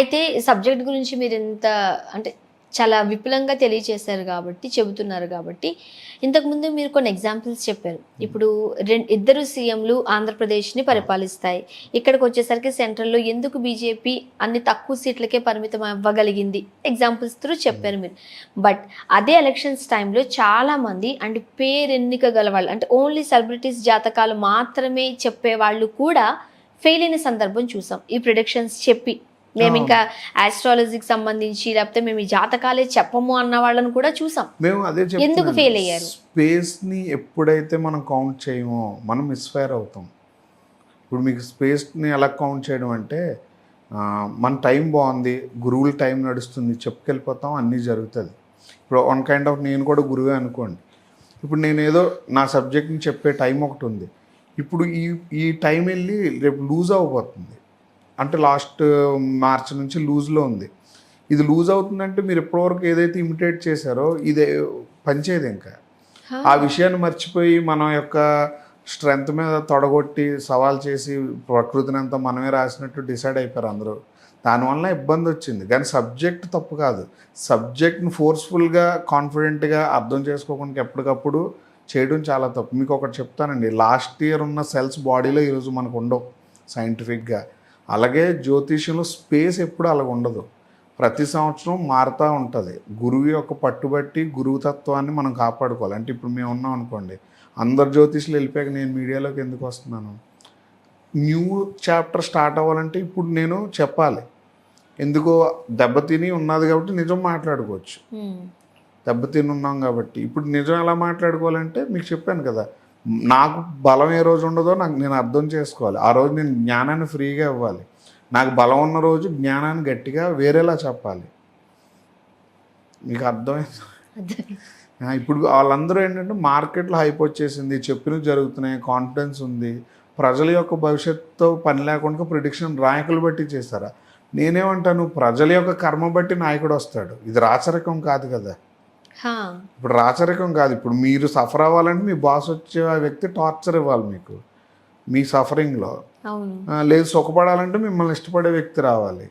అయితే సబ్జెక్ట్ గురించి మీరు ఎంత అంటే చాలా విపులంగా తెలియచేశారు కాబట్టి చెబుతున్నారు కాబట్టి ఇంతకుముందు మీరు కొన్ని ఎగ్జాంపుల్స్ చెప్పారు. ఇప్పుడు రెండు ఇద్దరు సీఎంలు ఆంధ్రప్రదేశ్ని పరిపాలిస్తాయి. ఇక్కడికి వచ్చేసరికి సెంట్రల్లో ఎందుకు బీజేపీ అన్ని తక్కువ సీట్లకే పరిమితం అవ్వగలిగింది? ఎగ్జాంపుల్స్ త్రూ చెప్పారు మీరు. బట్ అదే ఎలక్షన్స్ టైంలో చాలా మంది అంటే పేరెన్నిక గల వాళ్ళు అంటే ఓన్లీ సెలబ్రిటీస్ జాతకాలు మాత్రమే చెప్పే వాళ్ళు కూడా ఫెయిల్ అయిన సందర్భం చూసాం. ఈ ప్రొడిక్షన్స్ చెప్పి మేము ఇంకా ఆస్ట్రాలజీకి సంబంధించి లేకపోతే మేము ఈ జాతకాలే చెప్పము అన్న వాళ్ళని కూడా చూసాం. మేము అదే ఎందుకు fail అయ్యారు? స్పేస్ని ఎప్పుడైతే మనం కౌంట్ చేయమో మనం మిస్ఫైర్ అవుతాం. ఇప్పుడు మీకు space ని ఎలా కౌంట్ చేయడం అంటే మన టైం బాగుంది గురువుల టైం నడుస్తుంది చెప్పుకెళ్ళిపోతాం అన్నీ జరుగుతుంది. ఇప్పుడు వన్ కైండ్ ఆఫ్ నేను కూడా గురువే అనుకోండి. ఇప్పుడు నేను ఏదో నా సబ్జెక్ట్ని చెప్పే టైం ఒకటి ఉంది. ఇప్పుడు ఈ ఈ టైం వెళ్ళి రేపు లూజ్ అవ్వబోతుంది. అంటే లాస్ట్ మార్చ్ నుంచి లూజ్లో ఉంది. ఇది లూజ్ అవుతుందంటే మీరు ఎప్పటివరకు ఏదైతే ఇమిటేట్ చేశారో ఇదే పనిచేయదు ఇంకా. ఆ విషయాన్ని మర్చిపోయి మన యొక్క స్ట్రెంగ్త్ మీద తొడగొట్టి సవాల్ చేసి ప్రకృతిని అంతా మనమే రాసినట్టు డిసైడ్ అయిపోయారు అందరూ. దానివల్ల ఇబ్బంది వచ్చింది. కానీ సబ్జెక్ట్ తప్పు కాదు. సబ్జెక్ట్ని ఫోర్స్ఫుల్గా కాన్ఫిడెంట్గా అర్థం చేసుకోకుండా ఎప్పటికప్పుడు చేయడం చాలా తప్పు. మీకు ఒకటి చెప్తానండి. లాస్ట్ ఇయర్ ఉన్న సెల్స్ బాడీలో ఈరోజు మనకు ఉండవు సైంటిఫిక్గా. అలాగే జ్యోతిష్యంలో స్పేస్ ఎప్పుడు అలా ఉండదు. ప్రతి సంవత్సరం మారుతూ ఉంటుంది. గురువు యొక్క పట్టుబట్టి గురువు తత్వాన్ని మనం కాపాడుకోవాలి. అంటే ఇప్పుడు మేము ఉన్నాం అనుకోండి అందరు జ్యోతిష్యులు వెళ్ళిపోయాక నేను మీడియాలోకి ఎందుకు వస్తున్నాను? న్యూ చాప్టర్ స్టార్ట్ అవ్వాలంటే ఇప్పుడు నేను చెప్పాలి. ఎందుకో దెబ్బతిని ఉన్నది కాబట్టి నిజం మాట్లాడుకోవచ్చు. దెబ్బతిని ఉన్నాం కాబట్టి ఇప్పుడు నిజం ఎలా మాట్లాడుకోవాలంటే మీకు చెప్పాను కదా నాకు బలం ఏ రోజు ఉండదో నాకు నేను అర్థం చేసుకోవాలి. ఆ రోజు నేను జ్ఞానాన్ని ఫ్రీగా ఇవ్వాలి. నాకు బలం ఉన్న రోజు జ్ఞానాన్ని గట్టిగా వేరేలా చెప్పాలి. మీకు అర్థమైంది? ఇప్పుడు వాళ్ళందరూ ఏంటంటే మార్కెట్లో హైప్ వచ్చేసింది చెప్పినవి జరుగుతున్నాయి కాన్ఫిడెన్స్ ఉంది. ప్రజల యొక్క భవిష్యత్తుతో పని లేకుండా ప్రిడిక్షన్ నాయకులు బట్టి చేస్తారా? నేనేమంటాను ప్రజల యొక్క కర్మ బట్టి నాయకుడు వస్తాడు. ఇది రాచరికం కాదు కదా. ఇప్పుడు రాచరికం కాదు ఇప్పుడు మీరు సఫర్ అవ్వాలంటే మీ బాస్ వచ్చే ఆ వ్యక్తి టార్చర్ ఇవ్వాలి మీకు మీ సఫరింగ్లో లేదు సుఖపడాలంటే మిమ్మల్ని ఇష్టపడే వ్యక్తి రావాలి.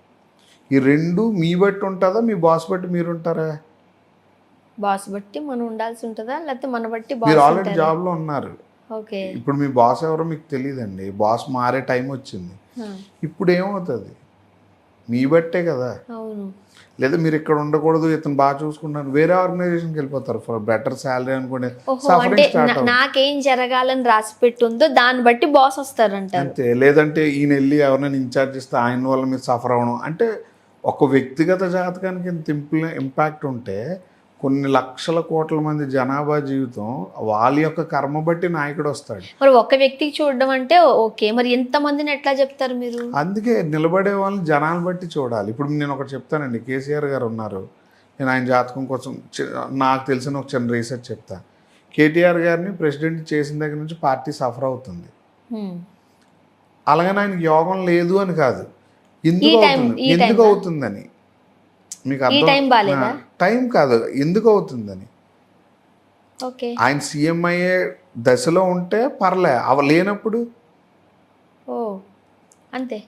ఈ రెండు మీ బట్టి ఉంటుందా మీ బాస్ బట్టి మీరు ఉంటారా? బాస్ బట్టి మనం ఉండాల్సి ఉంటుందా లేకపోతే మన బట్టి మీరు ఆల్రెడీ? జాబ్లో ఉన్నారు. ఓకే. ఇప్పుడు మీ బాస్ ఎవరో మీకు తెలియదండి బాస్ మారే టైం వచ్చింది. ఇప్పుడు ఏమవుతుంది? మీ బట్టే కదా. లేదా మీరు ఇక్కడ ఉండకూడదు ఇతను బాగా చూసుకుంటాను వేరే ఆర్గనైజేషన్కి వెళ్ళిపోతారు ఫర్ బెటర్ శాలరీ అవుతుంది. నాకేం జరగాలని రాసి పెట్టుందో దాన్ని బట్టి బాస్ వస్తారంటారు. అంతే. లేదంటే ఈయన వెళ్ళి ఎవరైనా ఇన్ఛార్జ్ ఇస్తే ఆయన వల్ల మీరు సఫర్ అవ్వడం అంటే ఒక వ్యక్తిగత జాతకానికి ఇంత ఇంపాక్ట్ ఉంటే కొన్ని లక్షల కోట్ల మంది జనాభా జీవితం వాళ్ళ యొక్క కర్మ బట్టి నాయకుడు వస్తాడు. మరి ఒక్క వ్యక్తికి చూడడం అంటే ఓకే. మరి ఎంత మందిని ఎట్లా చెప్తారు మీరు? అందుకే నిలబడే వాళ్ళని జనాలు బట్టి చూడాలి. ఇప్పుడు నేను ఒకటి చెప్తానండి. కేసీఆర్ గారు ఉన్నారు. నేను ఆయన జాతకం కోసం నాకు తెలిసిన ఒక చిన్న రీసెర్చ్ చెప్తా. కేటీఆర్ గారిని ప్రెసిడెంట్ చేసిన దగ్గర నుంచి పార్టీ సఫర్ అవుతుంది. అలాగని ఆయనకి యోగం లేదు అని కాదు. ఎందుకు అవుతుంది? ఎందుకు? అవుతుందని. మీకు టైం టైం కాదు. ఎందుకు అవుతుందని? ఆయన సీఎం అయ్యే దశలో ఉంటే పర్లే. అవ లేనప్పుడు ఓ అంతే.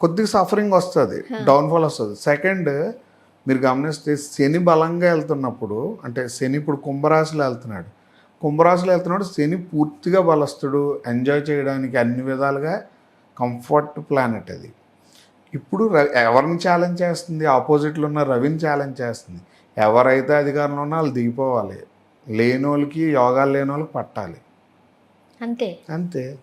కొద్దిగా సఫరింగ్ వస్తుంది. డౌన్ఫాల్ వస్తుంది. సెకండ్ మీరు గమనిస్తే శని బలంగా వెళ్తున్నప్పుడు అంటే శని ఇప్పుడు కుంభరాశిలో వెళ్తున్నాడు. కుంభరాశిలో వెళ్తున్నాడు శని పూర్తిగా బలస్తుడు ఎంజాయ్ చేయడానికి అన్ని విధాలుగా కంఫర్ట్ ప్లానెట్ అది. ఇప్పుడు ఎవరిని ఛాలెంజ్ చేస్తుంది? ఆపోజిట్లో ఉన్న రవిని ఛాలెంజ్ చేస్తుంది. ఎవరైతే అధికారంలో ఉన్నా వాళ్ళు దిగిపోవాలి. లేని వాళ్ళకి యోగాలు లేని వాళ్ళకి పట్టాలి. అంతే. అంతే.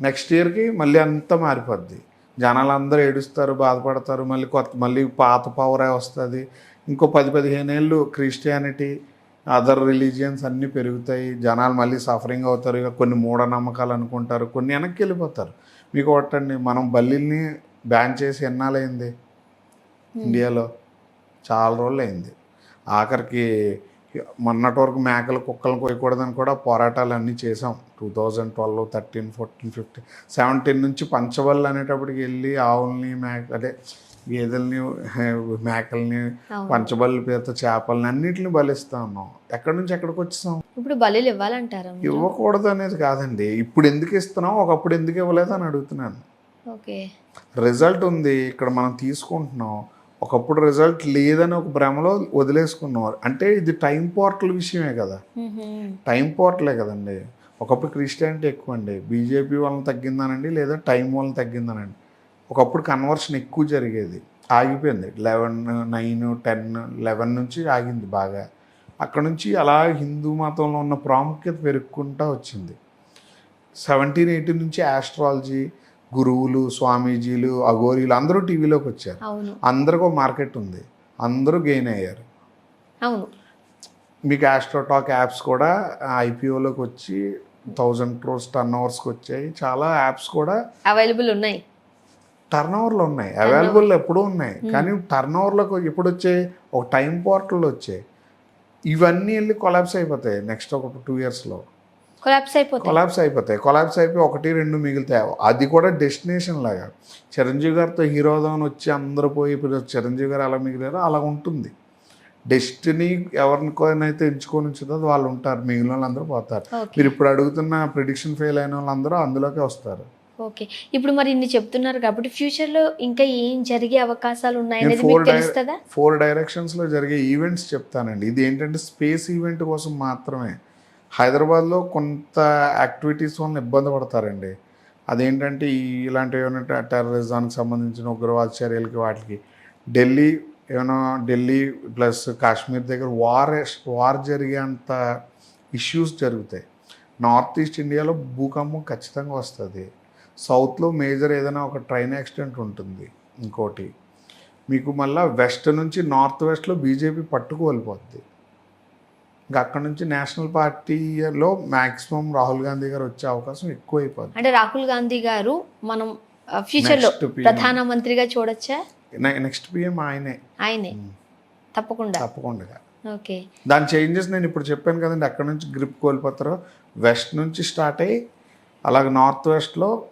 నెక్స్ట్ ఇయర్కి మళ్ళీ అంతా మారిపోద్ది. జనాలు అందరూ ఏడుస్తారు బాధపడతారు. మళ్ళీ కొత్త మళ్ళీ పాత పవరే వస్తుంది. ఇంకో పది పదిహేను ఏళ్ళు క్రిస్టియానిటీ అదర్ రిలీజియన్స్ అన్నీ పెరుగుతాయి. జనాలు మళ్ళీ సఫరింగ్ అవుతారు. ఇక కొన్ని మూఢనమ్మకాలు అనుకుంటారు. కొన్ని వెనక్కి వెళ్ళిపోతారు. మీకు ఒకటండి మనం బల్లిల్ని బ్యాన్ చేసి ఎన్నాళ్ళైంది ఇండియాలో చాలా రోజులు అయింది ఆఖరికి మొన్నటి వరకు మేకలు కుక్కలు కొయ్యకూడదని కూడా పోరాటాలు అన్నీ చేసాం two thousand twelve thirteen fourteen fifteen seventeen నుంచి పంచబళ్ళు అనేటప్పటికి వెళ్ళి ఆవుల్ని మేక అదే గేదెల్ని మేకల్ని. పంచబళ్ళు పేరుతో చేపల్ని అన్నిటిని బలిస్తా ఉన్నాం ఎక్కడి నుంచి ఎక్కడికి వచ్చేసాం ఇప్పుడు బలులు ఇవ్వాలంటారా? ఇవ్వకూడదు అనేది కాదండి. ఇప్పుడు ఎందుకు ఇస్తున్నాం? ఒకప్పుడు ఎందుకు ఇవ్వలేదు అని అడుగుతున్నాను. రిజల్ట్ ఉంది ఇక్కడ మనం తీసుకుంటున్నాం. ఒకప్పుడు రిజల్ట్ లేదని ఒక భ్రమలో వదిలేసుకున్నాం అంటే ఇది టైం పోర్టల్ విషయమే కదా. టైం పోర్టలే కదండి. ఒకప్పుడు క్రిస్టియానిటీ ఎక్కువ అండి బీజేపీ వాళ్ళని తగ్గిందనండి లేదా టైం వాళ్ళని తగ్గిందనండి. ఒకప్పుడు కన్వర్షన్ ఎక్కువ జరిగేది. ఆగిపోయింది. లెవెన్ నైన్ టెన్ లెవెన్ నుంచి ఆగింది బాగా. అక్కడ నుంచి అలా హిందూ మతంలో ఉన్న ప్రాముఖ్యత పెరుగుకుంటూ వచ్చింది. సెవెంటీన్ ఎయిటీన్ నుంచి ఆస్ట్రాలజీ గురువులు స్వామీజీలు అఘోరీలు అందరూ టీవీలోకి వచ్చారు. అందరికీ ఒక మార్కెట్ ఉంది. అందరూ గెయిన్ అయ్యారు. అవును. మీకు ఆస్ట్రోటాక్ యాప్స్ కూడా ఐపీఓలోకి వచ్చి థౌజండ్ క్రోర్స్ టర్న్ ఓవర్స్కి వచ్చాయి. చాలా యాప్స్ కూడా అవైలబుల్ ఉన్నాయి. టర్న్ ఓవర్లు ఉన్నాయి. అవైలబుల్ ఎప్పుడూ ఉన్నాయి. కానీ టర్న్ ఓవర్లకు ఎప్పుడు వచ్చాయి? ఒక టైం పోర్టల్లో వచ్చాయి. ఇవన్నీ వెళ్ళి కొలాబ్స్ అయిపోతాయి. నెక్స్ట్ ఒక టూ ఇయర్స్లో కొలాప్స్ అయిపోతాయి. కొలాబ్స్ అయిపోతాయి. కొలాబ్స్ అయిపోయి ఒకటి రెండు మిగులుతాయి. అది కూడా డెస్టినేషన్ లాగా. చిరంజీవి గారితో హీరోదం వచ్చి అందరూ పోయి ఇప్పుడు చిరంజీవి గారు అలా మిగిలారో అలా ఉంటుంది. డెస్టినీ ఎవరినైతే ఎంచుకొని ఉంచుతుందో వాళ్ళు ఉంటారు. మిగిలిన వాళ్ళందరూ పోతారు. మీరు ఇప్పుడు అడుగుతున్న ప్రిడిక్షన్ ఫెయిల్ అయిన వాళ్ళందరూ అందులోకే వస్తారు. ఓకే. ఇప్పుడు మరి ఇన్ని చెప్తున్నారు కాబట్టి ఫ్యూచర్లో ఇంకా ఏం జరిగే అవకాశాలు నేను ఉన్నాయనేది ఫోర్ మీకు తెలుస్తుందా? ఫోర్ డైరెక్షన్స్లో జరిగే ఈవెంట్స్ చెప్తానండి. ఇది ఏంటంటే స్పేస్ ఈవెంట్ కోసం మాత్రమే. హైదరాబాద్లో కొంత యాక్టివిటీస్ వల్ల ఇబ్బంది పడతారండి. అదేంటంటే ఇలాంటి ఏమైనా టెర్రరిజానికి సంబంధించిన ఉగ్రవాద చర్యలకి వాటికి ఢిల్లీ ఏమైనా ఢిల్లీ ప్లస్ కాశ్మీర్ దగ్గర వార్ వార్ జరిగేంత ఇష్యూస్ జరుగుతాయి. నార్త్ ఈస్ట్ ఇండియాలో భూకంపం ఖచ్చితంగా వస్తుంది. సౌత్లో మేజర్ ఏదైనా ఒక ట్రైన్ యాక్సిడెంట్ ఉంటుంది ఇంకోటి. మీకు మళ్ళీ వెస్ట్ నుంచి నార్త్ వెస్ట్లో బీజేపీ పట్టుకు వెళ్ళిపోద్ది. ఇంకా అక్కడ నుంచి నేషనల్ పార్టీలో మ్యాక్సిమం రాహుల్ గాంధీ గారు వచ్చే అవకాశం ఎక్కువ అయిపోద్ది అంటే రాహుల్ గాంధీ గారు మనం ఫ్యూచర్లో Next PM. ప్రధానమంత్రిగా చూడొచ్చా? నెక్స్ట్ పిఎం ఆయనే. ఆయనే. తప్పకుండా. తప్పకుండా. ఓకే. దాని చేంజెస్ నేను ఇప్పుడు చెప్పాను కదండి అక్కడ నుంచి గ్రిప్ కోల్పోతారు. వెస్ట్ నుంచి స్టార్ట్ అయ్యి అలాగే నార్త్ వెస్ట్లో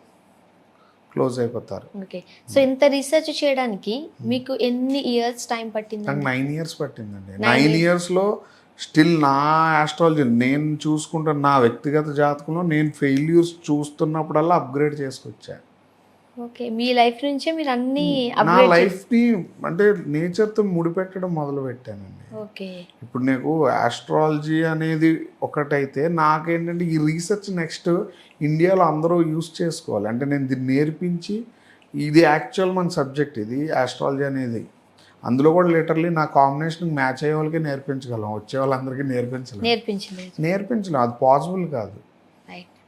క్లోజ్ అయిపోతారు. ఓకే. సో ఇంత రీసెర్చ్ చేయడానికి మీకు ఎన్ని ఇయర్స్ టైం పట్టింది నాకు నైన్ ఇయర్స్ పట్టిందండి. నైన్ ఇయర్స్లో స్టిల్ నా ఆస్ట్రాలజీ నేను చూసుకుంటున్న నా వ్యక్తిగత జాతకంలో నేను ఫెయిల్యూర్స్ చూస్తున్నప్పుడల్లా అప్గ్రేడ్ చేసుకొచ్చా. ఓకే మీ లైఫ్ నుంచే మీరు అన్ని నా లైఫ్ని అంటే నేచర్తో ముడిపెట్టడం మొదలు పెట్టానండి ఓకే. ఇప్పుడు నీకు ఆస్ట్రాలజీ అనేది ఒకటైతే నాకేంటంటే ఈ రీసెర్చ్ నెక్స్ట్ ఇండియాలో అందరూ యూస్ చేసుకోవాలి. అంటే నేను దీన్ని నేర్పించి ఇది యాక్చువల్ మన సబ్జెక్ట్ ఇది ఆస్ట్రాలజీ అనేది. అందులో కూడా లిటర్లీ నా కాంబినేషన్ మ్యాచ్ అయ్యే వాళ్ళకి నేర్పించగలం. వచ్చే వాళ్ళందరికీ నేర్పించలేం. నేర్పించలేదు. నేర్పించలేం. అది పాసిబుల్ కాదు.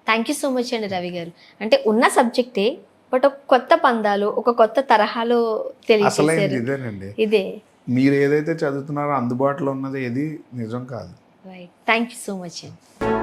థ్యాంక్ యూ సో మచ్ అండి రవి గారు. అంటే ఉన్న సబ్జెక్టే బట్ ఒక కొత్త పందాలు ఒక కొత్త తరహాలో తెలియజేశారు. ఇదేనండి. ఇదే. మీరు ఏదైతే చదువుతున్నారో అందుబాటులో ఉన్నది ఏది నిజం కాదు. Right thank you so much అండి.